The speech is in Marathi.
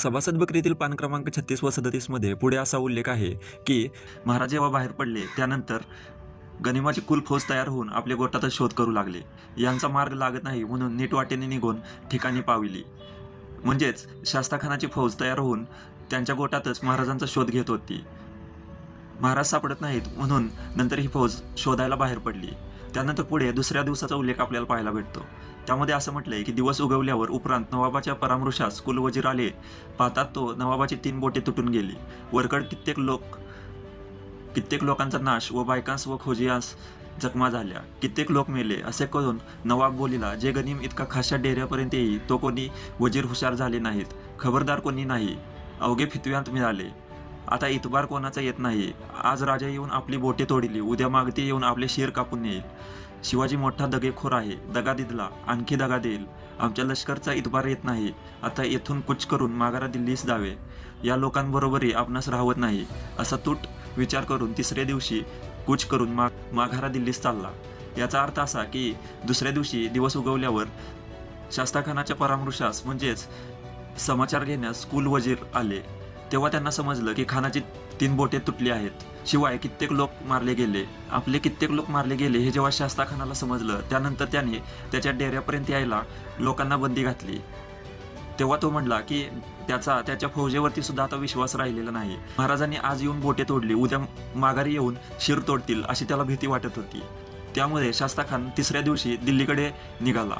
सभासद बकरीतील पान क्रमांक छत्तीस व सदतीसमध्ये पुढे असा उल्लेख आहे की महाराज जेव्हा बाहेर पडले त्यानंतर गनिमाची कुल फौज तयार होऊन आपल्या गोटातच शोध करू लागले. यांचा मार्ग लागत नाही म्हणून नीट वाटेने निघून ठिकाणी पाविली. म्हणजेच शास्ताखानाची फौज तयार होऊन त्यांच्या गोटातच महाराजांचा शोध घेत होती. महाराज सापडत नाहीत म्हणून नंतर ही फौज शोधायला बाहेर पडली. त्यानंतर पुढे दुसऱ्या दिवसाचा उल्लेख आपल्याला पाहायला भेटतो. त्यामध्ये असं म्हटलंय की दिवस उगवल्यावर उपरांत नवाबाच्या परामृशास कुलवजीर आले. पाहतात तो नवाबाची तीन बोटे तुटून गेली. वरकड कित्येक लोक कित्येक लोकांचा नाश व बायकांस व खोजियास जखमा झाल्या. कित्येक लोक मेले असे करून नवाब बोलीला जे गनिम इतका खाशा डेऱ्यापर्यंत येई तो कोणी वजीर हुशार झाले नाहीत. खबरदार कोणी नाही. अवघे फितव्यांत मिळाले. आता इतबार कोणाचा येत नाही. आज राजा येऊन आपली बोटे तोडली उद्या मागती येऊन आपले शिर कापून येईल. शिवाजी मोठा दगेखोर आहे दगा दिदला आणखी दगा देईल. आमच्या लष्करचा इतबार येत नाही. आता येथून कुच करून माघारा दिल्लीस जावे. या लोकांबरोबरही आपणास राहवत नाही. असा तूट विचार करून तिसऱ्या दिवशी कूच करून माग माघारा दिल्लीस चालला. याचा अर्थ असा की दुसऱ्या दिवशी दिवस उगवल्यावर शास्ताखानाच्या परामृशास म्हणजेच समाचार घेण्यास कुल वजीर आले. तेव्हा त्यांना समजलं की खानाची तीन बोटे तुटली आहेत. शिवाय कित्येक लोक मारले गेले. आपले कित्येक लोक मारले गेले हे जेव्हा शास्ताखानाला समजलं त्यानंतर त्याने त्याच्या डेऱ्यापर्यंत यायला लोकांना बंदी घातली. तेव्हा तो म्हणला की त्याचा त्याच्या फौजेवरती सुद्धा आता विश्वास राहिलेला नाही. महाराजांनी आज येऊन बोटे तोडली उद्या माघारी येऊन शिर तोडतील अशी त्याला भीती वाटत होती. त्यामुळे शास्ताखान तिसऱ्या दिवशी दिल्लीकडे निघाला.